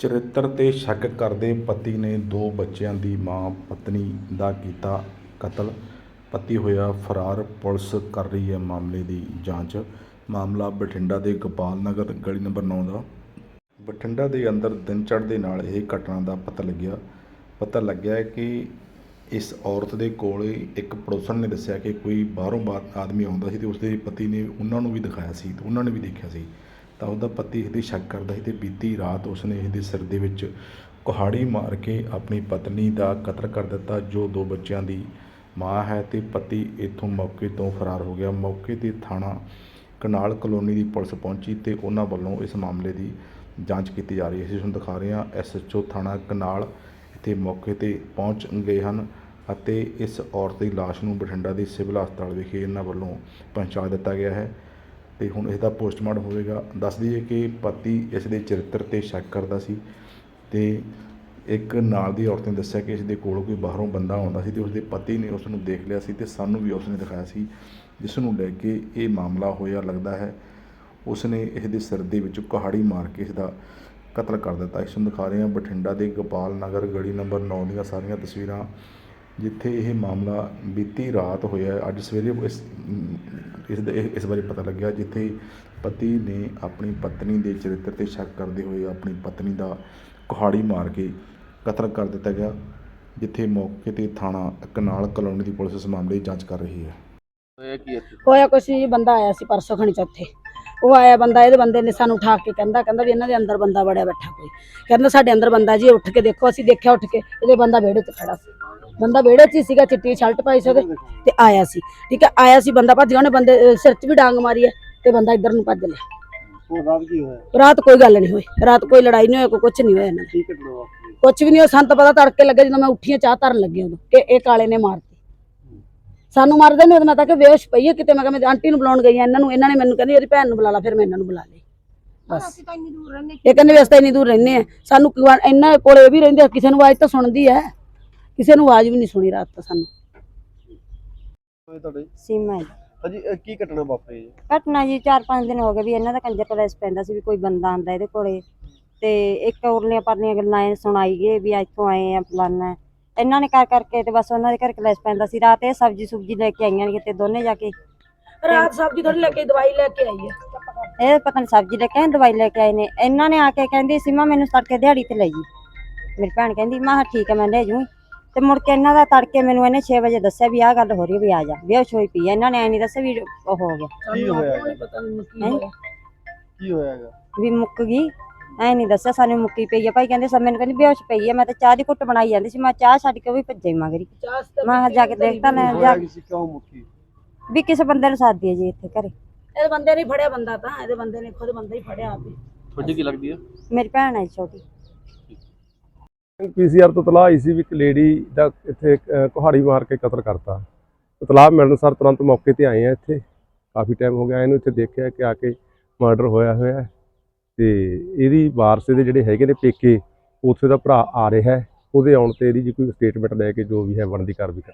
ਚਰਿੱਤਰ ਤੇ ਸ਼ੱਕ ਕਰਦੇ ਪਤੀ ਨੇ ਦੋ ਬੱਚਿਆਂ ਦੀ ਮਾਂ ਪਤਨੀ ਦਾ ਕੀਤਾ ਕਤਲ। ਪਤੀ ਹੋਇਆ ਫਰਾਰ, ਪੁਲਿਸ ਕਰ ਰਹੀ ਹੈ ਮਾਮਲੇ ਦੀ ਜਾਂਚ। ਮਾਮਲਾ ਬਠਿੰਡਾ ਦੇ ਗੋਪਾਲ ਨਗਰ, ਗਲੀ ਨੰਬਰ 9 ਦਾ। ਬਠਿੰਡਾ ਦੇ ਅੰਦਰ ਦਿਨ ਚੜ੍ਹਦੇ ਨਾਲ ਇਹ ਘਟਨਾ ਦਾ ਪਤਾ ਲੱਗਿਆ। ਪਤਾ ਲੱਗਿਆ ਕਿ ਇਸ ਔਰਤ ਦੇ ਕੋਲ ਇੱਕ ਪੜੋਸਣ ਨੇ ਦੱਸਿਆ ਕਿ ਕੋਈ ਬਾਹਰੋਂ ਬਾਹਰ ਆਦਮੀ ਆਉਂਦਾ ਸੀ ਤੇ ਉਸਦੇ ਪਤੀ ਨੇ ਉਹਨਾਂ ਨੂੰ ਵੀ ਦਿਖਾਇਆ ਸੀ ਤੇ ਉਹਨਾਂ ਨੇ ਵੀ ਦੇਖਿਆ ਸੀ। ਤਾਂ ਉਹਦਾ ਪਤੀ ਇਸ ਦੀ ਸ਼ੱਕ ਕਰਦਾ ਸੀ ਤੇ ਬੀਤੀ ਰਾਤ ਉਸਨੇ ਇਹਦੇ ਸਿਰ ਦੇ ਵਿੱਚ ਕੁਹਾੜੀ ਮਾਰ ਕੇ ਆਪਣੀ ਪਤਨੀ ਦਾ ਕਤਲ ਕਰ ਦਿੱਤਾ, ਜੋ ਦੋ ਬੱਚਿਆਂ ਦੀ ਮਾਂ ਹੈ ਤੇ ਪਤੀ ਇੱਥੋਂ ਮੌਕੇ ਤੋਂ ਫਰਾਰ ਹੋ ਗਿਆ। ਮੌਕੇ ਤੇ ਥਾਣਾ ਕਨਾਲ ਕਲੋਨੀ ਦੀ ਪੁਲਿਸ ਪਹੁੰਚੀ ਤੇ ਉਹਨਾਂ ਵੱਲੋਂ ਇਸ ਮਾਮਲੇ ਦੀ ਜਾਂਚ ਕੀਤੀ ਜਾ ਰਹੀ ਹੈ। ਅਸੀਂ ਤੁਹਾਨੂੰ ਦਿਖਾ ਰਹੇ ਹਾਂ ਐਸਐਚਓ ਥਾਣਾ ਕਨਾਲ ਇੱਥੇ ਮੌਕੇ ਤੇ ਪਹੁੰਚ ਗਏ ਹਨ ਅਤੇ ਇਸ ਔਰਤ ਦੀ ਲਾਸ਼ ਨੂੰ ਬਠਿੰਡਾ ਦੇ ਸਿਵਲ ਹਸਪਤਾਲ ਵਿਖੇ ਇਹਨਾਂ ਵੱਲੋਂ ਪਹੁੰਚਾ ਦਿੱਤਾ ਗਿਆ ਹੈ। ਤੇ ਹੁਣ ਇਸ ਦਾ ਪੋਸਟਮਾਰਟਮ ਹੋਵੇਗਾ। ਦੱਸ ਦਈਏ ਕਿ ਪਤੀ ਇਸ ਦੇ ਚਰਿੱਤਰ ਤੇ ਸ਼ੱਕ ਕਰਦਾ ਸੀ ਤੇ ਇੱਕ ਨਾਲ ਦੀ ਔਰਤ ਨੇ ਦੱਸਿਆ ਕਿ ਇਸ ਦੇ ਕੋਲ ਕੋਈ ਬਾਹਰੋਂ ਬੰਦਾ ਆਉਂਦਾ ਸੀ ਤੇ ਉਸ ਦੇ ਪਤੀ ਨੇ ਉਸ ਨੂੰ ਦੇਖ ਲਿਆ ਸੀ ਤੇ ਸਾਨੂੰ ਵੀ ਉਸ ਨੇ ਦਿਖਾਇਆ ਸੀ ਜਿਸ ਨੂੰ ਲੈ ਕੇ ਇਹ ਮਾਮਲਾ ਹੋਇਆ ਲੱਗਦਾ ਹੈ। ਉਸ ਨੇ ਇਸ ਦੇ ਸਿਰ ਦੇ ਵਿੱਚ ਕਹਾੜੀ ਮਾਰ ਕੇ ਇਸ ਦਾ ਕਤਲ ਕਰ ਦਿੱਤਾ। ਇਸ ਨੂੰ ਦਿਖਾ ਰਹੇ ਹਾਂ ਬਠਿੰਡਾ ਦੇ ਗੋਪਾਲ ਨਗਰ, ਗਲੀ ਨੰਬਰ 9 ਦੀਆਂ ਸਾਰੀਆਂ ਤਸਵੀਰਾਂ। ਜਿੱਥੇ ਇਹ ਮਾਮਲਾ ਬੀਤੀ ਰਾਤ ਹੋਇਆ। ਅੱਜ ਸਵੇਰੇ ਇਸ ਇਸ ਇਸ ਬਾਰੇ ਪਤਾ ਲੱਗਿਆ ਜਿੱਥੇ ਪਤੀ ਨੇ ਆਪਣੀ ਪਤਨੀ ਦੇ ਚਰਿੱਤਰ ਤੇ ਸ਼ੱਕ ਕਰਦੇ ਹੋਏ ਆਪਣੀ ਪਤਨੀ ਦਾ ਕੁਹਾੜੀ ਮਾਰ ਕੇ ਕਤਲ ਕਰ ਦਿੱਤਾ ਗਿਆ ਜਿੱਥੇ ਮੌਕੇ ਤੇ ਥਾਣਾ ਕਨਾਲ ਕਲੋਨੀ ਦੀ ਪੁਲਿਸ ਇਸ ਮਾਮਲੇ ਦੀ ਜਾਂਚ ਕਰ ਰਹੀ ਹੈ। ਹੋਇਆ ਕੀ ਇੱਥੇ? ਹੋਇਆ ਕੁਛ ਜੀ ਬੰਦਾ ਆਇਆ ਸੀ ਪਰਸੋਂ ਖਣੀ ਚੌਥੇ ਉਹ ਆਇਆ ਬੰਦਾ ਇਹਦੇ ਬੰਦੇ ਨੇ ਸਾਨੂੰ ਉਠਾ ਕੇ ਕਹਿੰਦਾ ਕਹਿੰਦਾ ਵੀ ਇਹਨਾਂ ਦੇ ਅੰਦਰ ਬੰਦਾ ਵੜਿਆ ਬੈਠਾ ਕੋਈ। ਕਹਿੰਦਾ ਸਾਡੇ ਅੰਦਰ ਬੰਦਾ ਜੀ ਉੱਠ ਕੇ ਦੇਖੋ ਅਸੀਂ ਦੇਖਿਆ ਉੱਠ ਕੇ ਇਹਦੇ ਬੰਦਾ ਵਿਹੜੇ 'ਚ ਖੜਾ ਸੀ। ਬੰਦਾ ਵਿਹੜੇ 'ਚ ਹੀ ਸੀਗਾ ਚਿੱਟੀ ਸ਼ਰਟ ਪਾਈ ਸੀ ਉਹਦੇ ਤੇ ਆਇਆ ਸੀ। ਠੀਕ ਹੈ ਆਇਆ ਸੀ ਬੰਦਾ ਭੱਜ ਗਿਆ ਉਹਨੇ ਬੰਦੇ ਅਹ, ਸਿਰ 'ਚ ਵੀ ਡਾਂਗ ਮਾਰੀ ਹੈ ਤੇ ਬੰਦਾ ਇੱਧਰ ਨੂੰ ਭੱਜ ਲਿਆ। ਰਾਤ ਕੀ ਹੋਇਆ? ਰਾਤ ਕੋਈ ਗੱਲ ਨਹੀਂ ਹੋਈ ਰਾਤ ਕੋਈ ਲੜਾਈ ਨਹੀਂ ਹੋਈ ਕੋਈ ਕੁਝ ਨਹੀਂ ਹੋਇਆ ਇਹਨਾਂ ਕੀ ਘਟਨਾ ਵਾਪਰੀ ਕੁਝ ਵੀ ਨਹੀਂ ਹੋਇਆ ਸਾਨੂੰ ਤਾਂ ਪਤਾ ਤੜਕੇ ਲੱਗੇ ਜਦੋਂ ਮੈਂ ਉੱਠੀ ਹਾਂ ਚਾਹ ਧਰਨ ਲੱਗੀ ਉਦੋਂ ਕਿ ਇਹ ਕਾਲੇ ਨੇ ਮਾਰਤੀ। ਸਾਨੂੰ ਮਾਰਦੇ ਨੇ ਉਹਦੇ ਮੈਂ ਤਾਂ ਕਿ ਬੇਹੋਸ਼ ਪਈ ਹੈ ਕਿਤੇ ਮੈਂ ਕਿਹਾ ਮੈਂ ਆਂਟੀ ਨੂੰ ਬੁਲਾਉਣ ਗਈ ਹਾਂ ਇਹਨਾਂ ਨੂੰ ਇਹਨਾਂ ਨੇ ਮੈਨੂੰ ਕਹਿੰਦੀ ਉਹਦੀ ਭੈਣ ਨੂੰ ਬੁਲਾ ਲਾ ਫਿਰ ਮੈਂ ਇਹਨਾਂ ਨੂੰ ਬੁਲਾ ਲਈ। ਬਸ। ਇਹ ਕਹਿੰਦੇ ਵੀ ਅਸੀਂ ਤਾਂ ਇੰਨੀ ਦੂਰ ਰਹਿੰਦੇ ਆ ਸਾਨੂੰ ਇਹਨਾਂ ਕੋਲੇ ਵੀ ਰਹਿੰਦੇ ਆ ਕਿਸੇ ਨੂੰ ਆਵਾਜ਼ ਤਾਂ ਸੁਣਦੀ ਹੈ। ਕਿਸੇ ਨੂੰ ਆਵਾਜ਼ ਵੀ ਨਹੀਂ ਸੁਣੀ ਰਾਤ ਤਾਂ ਸਾਨੂੰ। ਹੋਇਆ ਤੁਹਾਡੇ ਸੀਮਾ ਜੀ। ਹਾਂਜੀ ਇਹ ਕੀ ਘਟਨਾ ਵਾਪਰੀ ਜੀ ਘਟਨਾ ਜੀ 4-5 ਦਿਨ ਹੋ ਗਏ ਵੀ ਇਹਨਾਂ ਦਾ ਕੰਜਰ ਕਲੇਸ ਪੈਂਦਾ ਸੀ ਵੀ ਕੋਈ ਬੰਦਾ ਆਂਦਾ ਇਹਦੇ ਕੋਲੇ। ਤੇ ਇੱਕ ਉਰਲੀਆਂ ਪਰਲੀਆਂ ਗੱਲਾਂ ਇਹ ਸੁਣਾਈ ਗਏ ਵੀ ਇੱਥੋਂ ਆਏ ਆ ਫਲਾਨਾ। ਇਹਨਾਂ ਨੇ ਕਰ ਕਰਕੇ ਤੇ ਬਸ ਉਹਨਾਂ ਦੇ ਘਰ ਕਲੇਸ ਪੈਂਦਾ ਸੀ। ਰਾਤ ਇਹ ਸਬਜੀ ਸੁਬਜੀ ਲੈ ਕੇ ਆਈਆਂ ਨੇ ਕਿਤੇ ਦੋਨੇ ਜਾ ਕੇ। ਰਾਤ ਸਬਜ਼ੀ ਥੋੜੀ ਲੈ ਕੇ ਦਵਾਈ ਲੈ ਕੇ ਆਈ ਹੈ। ਇਹ ਪਤਾ ਨਹੀਂ ਸਬਜੀ ਲੈ ਕੇ ਆਏ ਦਵਾਈ ਲੈ ਕੇ ਆਏ ਨੇ। ਇਹਨਾਂ ਨੇ ਆ ਕੇ ਕਹਿੰਦੀ ਸੀਮਾ ਮੈਨੂੰ ਤੜਕੇ ਦਿਹਾੜੀ ਤੇ ਲੈ ਜੀ। ਮੇਰੀ ਭੈਣ ਕਹਿੰਦੀ ਮੈਂ ਕਿਹਾ ਠੀਕ ਹੈ ਮੈਂ ਲੈ ਜੂੰ। ਤੇ ਮੁੜ ਕੇ ਇਹਨਾਂ ਦਾ ਤੜਕੇ ਮੈਨੂੰ ਇਹਨੇ 6 ਵਜੇ ਦੱਸਿਆ ਵੀ ਆਹ ਗੱਲ ਹੋ ਰਹੀ ਹੈ ਵੀ ਆ ਜਾ ਬੇਹੋਸ਼ ਹੋਈ ਪਈ ਹੈ ਇਹਨਾਂ ਨੇ ਐ ਨਹੀਂ ਦੱਸਿਆ ਵੀ ਉਹ ਹੋ ਗਿਆ। ਕੀ ਹੋਇਆ ਸਾਨੂੰ ਪਤਾ ਨਹੀਂ ਕੀ ਹੈਂ? ਹੋਇਆ ਕੀ ਹੋਇਆ ਹੈਗਾ? ਵੀ ਮੁੱਕ ਗਈ ਐ ਨਹੀਂ ਦੱਸਿਆ ਸਾਨੂੰ ਮੁੱਕੀ ਪਈ ਆ। ਭਾਈ ਕਹਿੰਦੇ ਸਭ ਮੈਨੂੰ ਕਹਿੰਦੀ ਬੇਹੋਸ਼ ਪਈ ਆ ਮੈਂ ਤਾਂ ਚਾਹ ਦੀ ਘੁੱਟ ਬਣਾਈ ਜਾਂਦੀ ਸੀ ਮੈਂ ਚਾਹ ਛੱਡ ਕੇ ਉਹ ਵੀ ਭੱਜੇ ਮਗਰੀ। ਮੈਂ ਕਿਹਾ ਜਾ ਕੇ ਦੇਖਦਾ ਹੋਇਆ ਜਾ ਕਿਉਂ ਮੁੱਕੀ? ਵੀ ਕਿਸੇ ਬੰਦੇ ਨੂੰ ਸਾਦੀ ਹੈ ਜੀ ਇੱਥੇ ਘਰੇ। ਇਹਦੇ ਬੰਦੇ ਨੇ ਫੜਿਆ ਬੰਦਾ ਤਾਂ ਇਹਦੇ ਬੰਦੇ ਨੇ ਖੁਦ ਬੰਦਾ ਹੀ ਫੜਿਆ ਆਪੇ। ਤੁਹਾਡੀ ਕੀ ਲੱਗਦੀ ਹੈ ਮੇਰੀ ਭੈਣ ਹੈ ਜੀ ਛੋਟੀ। ਪੀਸੀਆਰ ਤੋਂ ਤਲਾਹ ਆਈ ਸੀ ਵੀ ਇੱਕ ਲੇਡੀ ਦਾ ਇੱਥੇ ਕੁਹਾੜੀ ਮਾਰ ਕੇ ਕਤਲ ਕਰਤਾ। ਤਲਾਹ ਮਿਲਣ ਸਰ ਤੁਰੰਤ ਮੌਕੇ ਤੇ ਆਏ ਆ ਇੱਥੇ। ਕਾਫੀ ਟਾਈਮ ਹੋ ਗਿਆ, ਇਹਨੂੰ ਇੱਥੇ ਦੇਖਿਆ ਕਿ ਆ ਕੇ ਮਰਡਰ ਹੋਇਆ ਹੋਇਆ ਹੈ। ਤੇ ਇਹਦੀ ਵਾਰਸੇ ਦੇ ਜਿਹੜੇ ਹੈਗੇ ਨੇ ਪੇਕੇ, ਉੱਥੇ ਦਾ ਭਰਾ ਆ ਰਿਹਾ ਉਹਦੇ ਆਉਣ ਤੇ ਇਹਦੀ ਜੀ ਕੋਈ ਸਟੇਟਮੈਂਟ ਲੈ ਕੇ ਜੋ ਵੀ ਹੈ, ਬਣਦੀ ਕਾਰਵਾਈ ਕਰ